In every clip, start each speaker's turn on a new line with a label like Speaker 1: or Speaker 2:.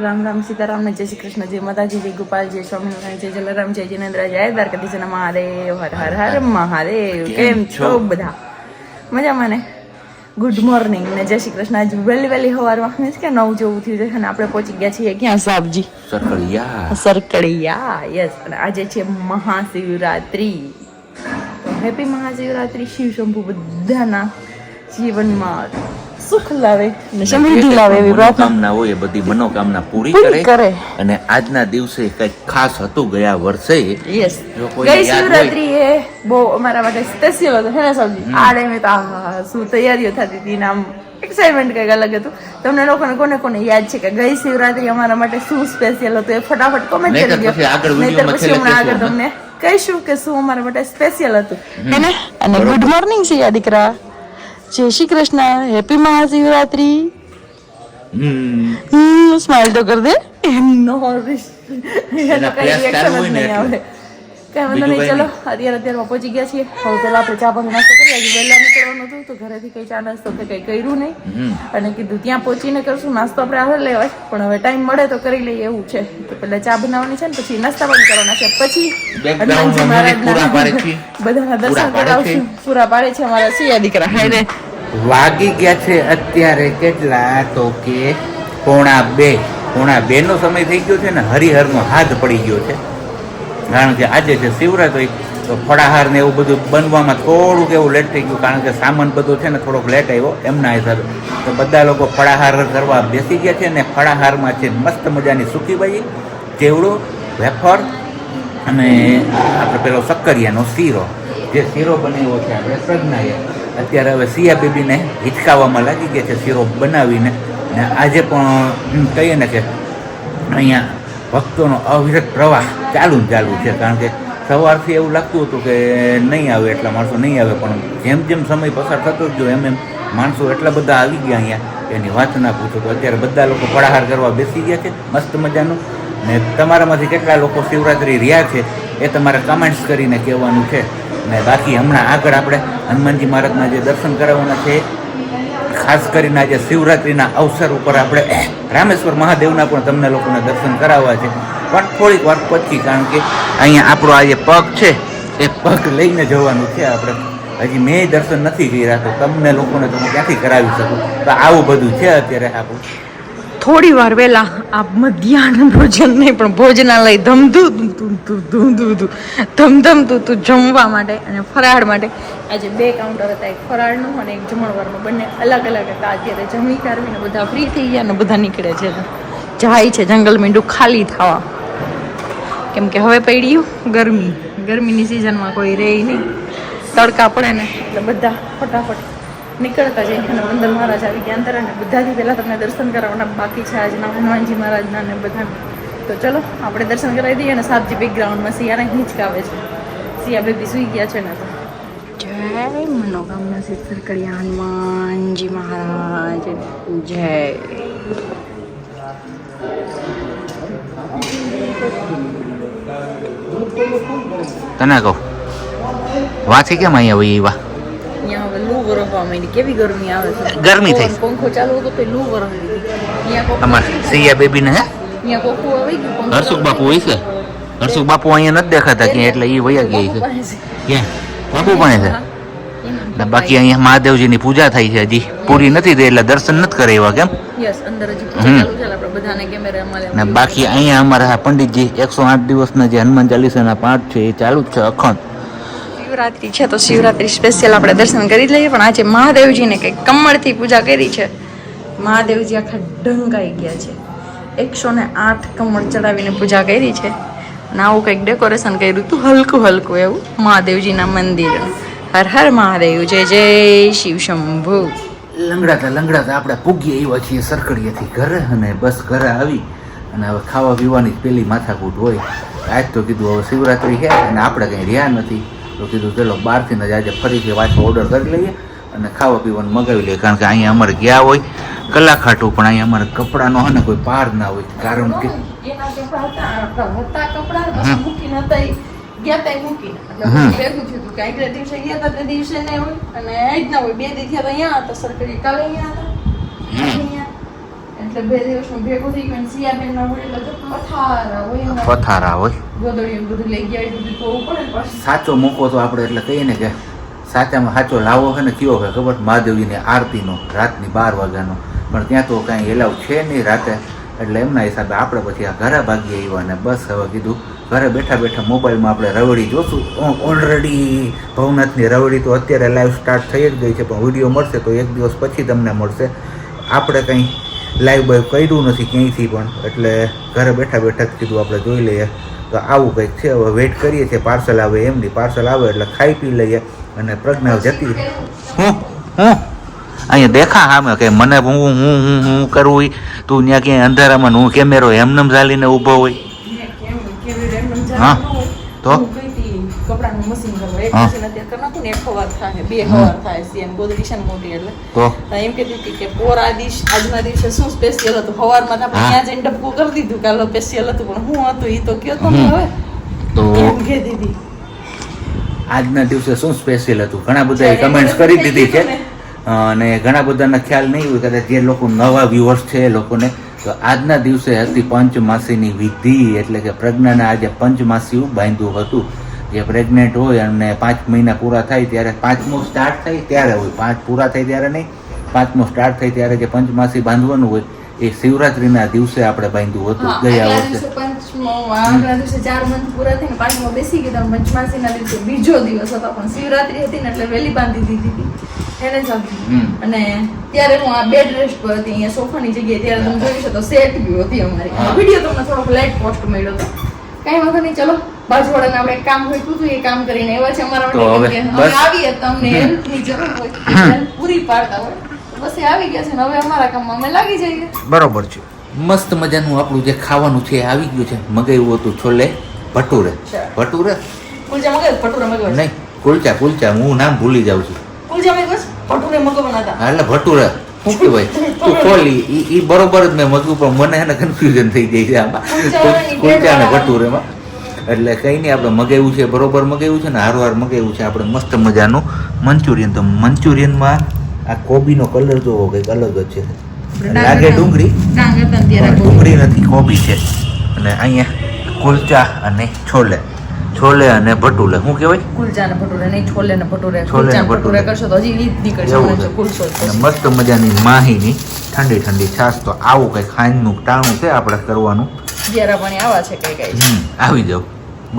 Speaker 1: રામ રામ સીતારામ ને જય શ્રી કૃષ્ણ જય માતાજી જય ગોપાલ જય સ્વામિનારાયણ જય જલારામ જય જિનેન્દ્ર જય દ્વારકાધીશ મહાદેવ હર હર હર મહાદેવ કેમ છો બધા? મજામાં ને? ગુડ મોર્નિંગ ને જય શ્રી કૃષ્ણ આજે વહેલી વહેલી સવારમાં મીન્સ કે નવ જેવું થયું છે અને આપણે પહોંચી ગયા છીએ ક્યાં સાબજી
Speaker 2: સરકડિયા.
Speaker 1: સરકડિયા યસ અને આજે છે મહાશિવરાત્રી. હેપી મહાશિવરાત્રી શિવ શંભુ બધાના જીવનમાં. સુખ લાવે સમૃદ્ધિ લાવે એવી પ્રાર્થના
Speaker 2: હોય એ બધી મનોકામના પૂરી
Speaker 1: કરે.
Speaker 2: અને આજના દિવસે કંઈક ખાસ હતું ગયા વર્ષે
Speaker 1: યસ ગઈ શિવરાત્રી એ બહુ અમારા માટે સ્પેશિયલ હતો. હે ને સબજી આ ટાઈમે તો શું તૈયારીઓ થતી હતી નામ એક્સાઇટમેન્ટ કંઈક અલગ હતું. તમને લોકોને કોને કોને યાદ છે કે ગઈ શિવરાત્રી અમારા માટે શું સ્પેશિયલ હતું? એ ફટાફટ કોમેન્ટ કરી દો. નહીંતર
Speaker 2: વિડીયોમાં
Speaker 1: પછી હમણાં આગળ તમને કહીશું કે શું અમારા માટે સ્પેશિયલ હતું. અને ગુડ મોર્નિંગ છે યા દીકરા જય શ્રી કૃષ્ણ હેપી મહાશિવરાત્રી. સ્માઈલ તો કરી દે. એમનો
Speaker 2: ચાલુ
Speaker 1: અત્યારે અત્યારમાં પહોંચી ગયા છીએ. હવે પેલા આપણે ચા પાણી નાસ્તો કરી હજી વહેલા નીકળવાનું હતું તો ઘરેથી કઈ ચા નાસ્તો કે કઈ કર્યું નહીં. અને કીધું ત્યાં પહોંચીને કરશું. નાસ્તો આપણે આગળ લેવાય. પણ હવે ટાઈમ મળે તો કરી લઈએ એવું છે. તો પેલા ચા બનાવવાની છે ને પછી નાસ્તા પણ કરવાના છે. પછી હનુમાનજી
Speaker 2: માં music પૂરા પાડે છે.
Speaker 1: બધાના દર્શન કરાવશું. પૂરા પાડે છે અમારા સિયા દીકરા. હાય રે
Speaker 2: વાગી ગયા છે અત્યારે કેટલા? તો કે પોણા બે. પોણા બે નો સમય થઈ ગયો છે ને હરિહરનો હાથ પડી ગયો છે. કારણ કે આજે છે હોય તો ફળાહાર ને એવું બધું બનવામાં થોડુંક એવું લેટ થઈ ગયું, કારણ કે સામાન બધો છે ને થોડોક લેટ આવ્યો એમના હિસાબે. તો બધા લોકો ફળાહાર કરવા બેસી ગયા છે ને ફળાહારમાં છે મસ્ત મજાની સૂકી ભાજી ચેવડો, વેફર અને આપણે પેલો શક્કરિયાનો શીરો. જે શીરો બનાવ્યો છે આપણે સજનાએ. અત્યારે હવે સિયા બેબીને હિચકાવવામાં લાગી ગયા છે શીરો બનાવીને. ને આજે પણ કહીએ ને કે અહીંયા ભક્તોનો અવિરત પ્રવાહ ચાલુ જ ચાલુ છે, કારણ કે સવારથી એવું લાગતું હતું કે નહીં આવે એટલા માણસો નહીં આવે, પણ જેમ જેમ સમય પસાર થતો જ એમ એમ માણસો એટલા બધા આવી ગયા અહીંયા એની વાત ના પૂછો. તો અત્યારે બધા લોકો પડાહાર કરવા બેસી ગયા છે, મસ્ત મજાનું. ને તમારામાંથી કેટલા લોકો શિવરાત્રિ રહ્યા છે, એ તમારે કમેન્ટ્સ કરીને કહેવાનું છે. ને બાકી હમણાં આગળ આપણે હનુમાનજી મહારાજના જે દર્શન કરાવવાના છે, ખાસ કરીને આજે શિવરાત્રિના અવસર ઉપર આપણે રામેશ્વર મહાદેવના પણ તમને લોકોને દર્શન કરાવવા છે. પણ થોડીક વાર પછી કારણ કે અહીંયા આપણો આ જે પગ છે, એ પગ લઈને જવાનું છે આપણે. હજી મેં દર્શન નથી કર્યા, તો તમને લોકોને તો હું ક્યાંથી કરાવી શકું? તો આવું બધું છે અત્યારે આપણું.
Speaker 1: થોડી વાર વહેલા આ મધ્યાહન ભોજન નહીં પણ ભોજનાલય ધમધુ ધમધુ ધમધમતું તું જમવા માટે અને ફરાળ માટે. આજે બે કાઉન્ટર હતા, એક ફરાળનું અને એક જમણવારનું. બંને અલગ અલગ હતા. અત્યારે જમી કાઢવીને બધા ફ્રી થઈ ગયા અને બધા નીકળે છે. જાય છે જંગલ મીંડું ખાલી થવા. કેમ કે હવે પડ્યું ગરમી. ગરમીની સિઝનમાં કોઈ રહે નહીં. તડકા પડે ને એટલે બધા ફટાફટ નીકળતા જઈને અને વંદન મહારાજ આવી ગયા અંદર અને બધાથી પહેલાં તમને દર્શન કરાવવાના બાકી છે આજના હનુમાનજી મહારાજના ને બધાને. તો ચલો આપણે દર્શન કરાવી દઈએ અને સાતજી બેકગ્રાઉન્ડમાં સિયાને હિંચકાવે છે. સિયા બેબી સુઈ ગયા છે ને તો. જય મનોકામના સિદ્ધ સરકડિયા હનુમાનજી મહારાજ. જય.
Speaker 2: તને કહું વાંચી કેમ અહીંયા આવી એવા
Speaker 1: હવે લૂ વરસવા માંડી કેવી ગરમી આવે છે
Speaker 2: ગરમી થઈ.
Speaker 1: પવન- પંખો ચાલુ હતો તો લૂ વરસી હતી અહીંયા કોક
Speaker 2: અમારે સિયા બેબીને હે
Speaker 1: અહીંયા કોકું આવી ગયું પંખો
Speaker 2: હર્ષુક બાપુ હોય છે હર્ષુક બાપુ અહીંયા નથી દેખાતા ક્યાં એટલે એ વયા ગયા છે ક્યાં બાપુ પણ છે ને બાકી અહીંયા મહાદેવજીની પૂજા થઈ છે હજી પૂરી નથી થઈ એટલે દર્શન નથી કરે એવા કેમ
Speaker 1: યસ અંદર હજી
Speaker 2: હમ.
Speaker 1: ચાલુ છે આપણે બધાને કેમેરા મળે
Speaker 2: ને બાકી અહીંયા અમારા આ પંડિતજી એકસો આઠ દિવસના જે હનુમાન ચાલીસાના પાઠ છે એ ચાલુ જ છે અખંડ
Speaker 1: શિવરાત્રી છે, તો શિવરાત્રી સ્પેશિયલ આપણે દર્શન કરી લઈએ. પણ આજે મહાદેવજીને કંઈક કમળથી પૂજા કરી છે. મહાદેવજી આખા ઢંકાઈ ગયા છે. એકસો ને આઠ કમળ ચડાવીને પૂજા કરી છે. અને આવું કંઈક ડેકોરેશન કર્યું હતું હલકું હલકું એવું, મહાદેવજીના મંદિરનું. હર હર મહાદેવ, જય જય શિવ શંભુ.
Speaker 2: લંગડાતા લંગડાતા આપણે પૂગીએ એવા છીએ, સરકડીએથી ઘરે અને બસ ઘરે આવી. અને હવે ખાવા પીવાની પેલી માથાકૂટ હોય. આજ તો કીધું હવે શિવરાત્રી છે, અને આપણે કંઈ રહ્યા નથી. તો કીધું ચલો બહારથી જ આજે ફરીથી પાછો ઓર્ડર કરી લઈએ અને ખાવા પીવાનું મગાવી લઈએ. કારણ કે અહીંયા અમારે ગયા હોય કલાક ખાટું પણ અહીંયા અમારે કપડાનો હોય ને કોઈ પાર ના હોય. કારણ કે
Speaker 1: પથારા હોય.
Speaker 2: સાચો મોકો તો આપણે એટલે કહીએ ને કે સાચામાં સાચો લાવો છે ને કયો હોય ખબર? મહાદેવજીની આરતીનો, રાતની બાર વાગ્યાનો. પણ ત્યાં તો કાંઈ એલાવ છે નહીં રાતે. એટલે એમના હિસાબે આપણે પછી આ ઘરે ભાગી આવ્યા ને બસ હવે કીધું. ઘરે બેઠા બેઠા મોબાઈલમાં આપણે રવડી જોશું. ઓલરેડી ભવનાથની રવડી તો અત્યારે લાઈવ સ્ટાર્ટ થઈ જ ગઈ છે, પણ વીડિયો મળશે તો એક દિવસ પછી તમને મળશે. આપણે કંઈ લાઈવ બાઈવ કર્યું નથી ક્યાંયથી પણ. એટલે ઘરે બેઠા બેઠા જ કીધું આપણે જોઈ લઈએ. તો આવું કંઈક છે. હવે વેઇટ કરીએ છીએ. પાર્સલ આવે એમની પાર્સલ આવે એટલે ખાઈ પી લઈએ. અને પ્રજ્ઞા જતી હું? હું? અહીંયા દેખા સામે કે મને હું હું હું હું કરવું. તું ત્યાં ક્યાંય અંધારામાં હું કેમેરો એમનેમ ઝાલીને ઊભો હોય.
Speaker 1: એમ
Speaker 2: હા. તો?
Speaker 1: કપડાનું મશીન કરવા એક મશીન અત્યારે કરી નાખું ને એક હવાર થાય બે. હવાર થાય છે એમ ગોદડી છે ને મોટી એટલે.
Speaker 2: તો?
Speaker 1: એમ કહેતી હતી કે પોરા દિવસ આજના દિવસે શું સ્પેશિયલ હતું? હવારમાં આપણે. ત્યાં જઈને ડબ્બું કરી દીધું કે હાલો સ્પેશિયલ હતું પણ હું હતું એ તો કયો તમે હવે?
Speaker 2: તો
Speaker 1: એમ કહેતી દીધી.
Speaker 2: આજના દિવસે શું સ્પેશિયલ હતું? ઘણા બધા કમેન્ટ્સ કરી દીધી છે અને ઘણા બધાના ખ્યાલ નહીં હોય કદાચ જે લોકો નવા વ્યુઅર્સ છે એ લોકોને તો આજના દિવસે હતી પંચમાસીની વિધિ એટલે કે પ્રજ્ઞાને આજે પંચમાસીયું બાંધ્યું હતું. જે પ્રેગ્નેન્ટ હોય અને પાંચ મહિના પૂરા થાય ત્યારે પાંચમો સ્ટાર્ટ થાય ત્યારે હોય. પાંચ પૂરા થાય ત્યારે નહીં પાંચમો સ્ટાર્ટ થાય ત્યારે જે પંચમાસી બાંધવાનું હોય એ શિવરાત્રીના દિવસે આપણે બાંધ્યું હતું ગયા વર્ષે.
Speaker 1: બીજો દિવસ હતો પણ શિવરાત્રી હતી ને એટલે વહેલી બાંધી દીધી હતી. એને. અને ત્યારે હું આ બેડ રેસ્ટ પર હતી અહીંયા સોફાની જગ્યાએ ત્યારે તમે સેટ વ્યૂ હતી અમારી. વીડિયો તમને થોડોક લેટ પોસ્ટ મળ્યો હતો. કઈ વાંધો નહીં ચલો. બાજુવાળાને આપણે એક કામ હોય હતું એ કામ કરીને એવા છે અમારા માટે.
Speaker 2: હવે
Speaker 1: અમે આવીએ તમને હેલ્પની જરૂર હોય પૂરી પાડતા હોય. બસ એ આવી ગયા છે ને હવે અમારા કામમાં અમે લાગી જઈએ.
Speaker 2: બરોબર છે. મસ્ત મજાનું આપણું જે ખાવાનું છે એ આવી ગયું છે. મગાવ્યું હતું છોલે ભટુરે. ભટુરે?
Speaker 1: કુલચા મગાવ્યા ભટુરા મગાવ્યા?
Speaker 2: નહીં કુલચા કુલચા. હું નામ ભૂલી જાઉં છું.
Speaker 1: કુલચા મગાવ્યા ભટુરે મગાવવાના હતા?
Speaker 2: એટલે ભટુરે. શું કહેવાય તું ખોલી. એ બરોબર જ મેં મગવું પણ મને એને કન્ફ્યુઝન થઈ જાય છે આમાં. કુલચા અને ભટુરેમાં એટલે કંઈ નહીં આપણે મગાવ્યું છે બરોબર મગાવ્યું છે ને હારવાર મગાવ્યું છે. આપણે મસ્ત મજાનું મંચુરિયન. તો મંચુરિયનમાં આ કોબીનો કલર જોવો કંઈક અલગ જ છે. લાગે ડુંગળી? ડુંગળી નથી કોબી છે. અને અહીંયા કુલચા અને છોલે. છોલે અને ભટુલે શું કહેવાય?
Speaker 1: કુલચા ને ભટુરે. નહીં છોલે ને ભટુરે.
Speaker 2: છોલે
Speaker 1: અને ભટુરે. કરશો તો હજી ઈદ નીકળશે.
Speaker 2: અને
Speaker 1: થશે.
Speaker 2: મસ્ત મજાની માહીની ઠંડી ઠંડી છાશ. તો આવું કંઈક ખાંડનું ટાણું છે આપણે કરવાનું?
Speaker 1: જ્યારે પાણી આવા છે કઈ કઈ.
Speaker 2: આવી જાવ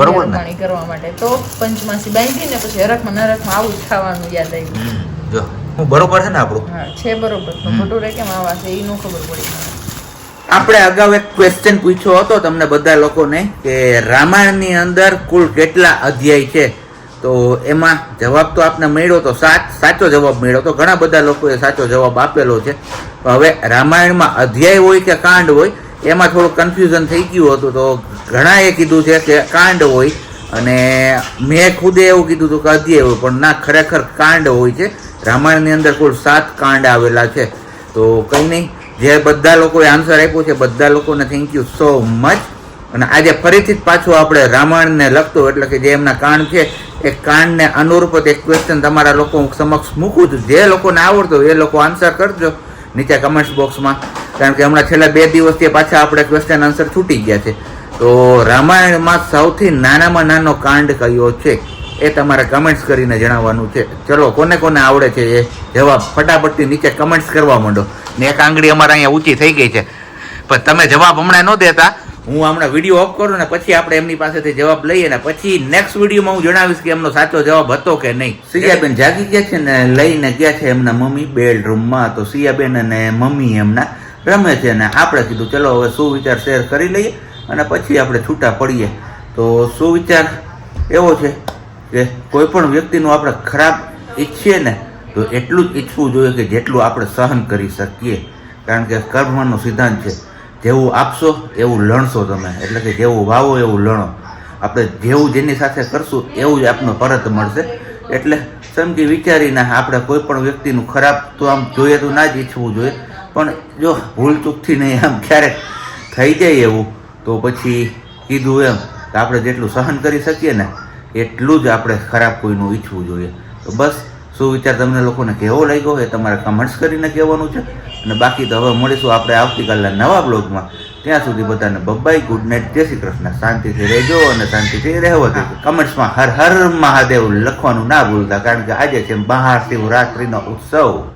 Speaker 2: બરોબર ને?
Speaker 1: પાણી કરવા માટે. તો પંચમાસી બાંધી ને પછી હરખમાં નરખમાં આવું જ ખાવાનું યાદ આવ્યું.
Speaker 2: જો. હું બરોબર છે ને આપણું?
Speaker 1: હા છે બરોબર. તો ભટુરે કેમ આવા છે? એ નો ખબર પડી.
Speaker 2: આપણે અગાઉ એક ક્વેશ્ચન પૂછ્યો હતો તમને બધા લોકોને કે રામાયણની અંદર કુલ કેટલા અધ્યાય છે? તો એમાં જવાબ તો આપને મળ્યો તો સાત સાચો જવાબ મળ્યો તો ઘણા બધા લોકોએ સાચો જવાબ આપેલો છે. હવે રામાયણમાં અધ્યાય હોય કે કાંડ હોય, એમાં થોડું કન્ફ્યુઝન થઈ ગયું હતું તો ઘણાએ કીધું છે કે કાંડ હોય અને મેં ખુદે એવું કીધું હતું કે અધ્યાય હોય, પણ ના, ખરેખર કાંડ હોય છે. રામાયણની અંદર કુલ સાત કાંડ આવેલા છે. તો કંઈ નહીં જે બધા લોકોએ આન્સર આપ્યો છે, બધા લોકોને થેન્ક યુ સો મચ અને આજે ફરીથી જ પાછું આપણે રામાયણને લગતો એટલે કે જે એમના કાંડ છે, એ કાંડને અનુરૂપ એક ક્વેશ્ચન તમારા લોકો સમક્ષ મૂકું છું. જે લોકોને આવડતો એ લોકો આન્સર કરજો નીચે કમેન્ટ્સ બોક્સમાં કારણ કે હમણાં છેલ્લા બે દિવસથી પાછા આપણે ક્વેશ્ચન આન્સર છૂટી ગયા છે. તો રામાયણમાં સૌથી નાનામાં નાનો કાંડ કયો છે, એ તમારે કમેન્ટ્સ કરીને જણાવવાનું છે. ચલો, કોને કોને આવડે છે એ જવાબ? ફટાફટથી નીચે કમેન્ટ્સ કરવા માંડો. ને એક આંગળી અમારે અહીંયા ઊંચી થઈ ગઈ છે. પણ તમે જવાબ હમણાં ન દેતા. હું હમણાં વીડિયો ઓફ કરું ને પછી આપણે એમની પાસેથી જવાબ લઈએ ને પછી નેક્સ્ટ વિડીયોમાં હું જણાવીશ કે એમનો સાચો જવાબ હતો કે નહીં. સિયાબેન જાગી ગયા છે ને લઈને ગયા છે એમના મમ્મી બેડરૂમમાં. તો સિયાબેન અને મમ્મી એમના રમે છે ને આપણે કીધું, ચલો હવે સુવિચાર શેર કરી લઈએ અને પછી આપણે છૂટા પડીએ. તો સુવિચાર એવો છે કે કોઈ પણ વ્યક્તિનું આપણે ખરાબ ઈચ્છીએ ને તો એટલું જ ઈચ્છવું જોઈએ કે જેટલું આપણે સહન કરી શકીએ. કારણ કે કર્મનો સિદ્ધાંત છે, જેવું આપશો એવું લણશો તમે. એટલે કે જેવું વાવો એવું લણો. આપણે જેવું જેની સાથે કરશું એવું જ આપણને પરત મળશે. એટલે સમજી વિચારીને આપણે કોઈ પણ વ્યક્તિનું ખરાબ તો આમ જોઈએ તો ના જ ઈચ્છવું જોઈએ. પણ જો ભૂલ ચૂકથી નહીં આમ ક્યારેક થઈ જાય એવું, તો પછી કીધું એમ કે આપણે જેટલું સહન કરી શકીએ ને, એટલું જ આપણે ખરાબ કોઈનું ઈચ્છવું જોઈએ. તો બસ શું વિચાર તમને લોકોને કેવો લાગ્યો એ તમારે કમેન્ટ્સ કરીને કહેવાનું છે. અને બાકી તો હવે મળીશું આપણે આવતીકાલના નવા બ્લોગમાં ત્યાં સુધી બધાને બબ્બાઈ ગુડ નાઇટ જય શ્રી કૃષ્ણ. શાંતિથી રહેજો અને શાંતિથી રહેવો દેજો કમેન્ટ્સમાં હર હર મહાદેવ લખવાનું ના ભૂલતા, કારણ કે આજે છે મહાશિવરાત્રિનો ઉત્સવ.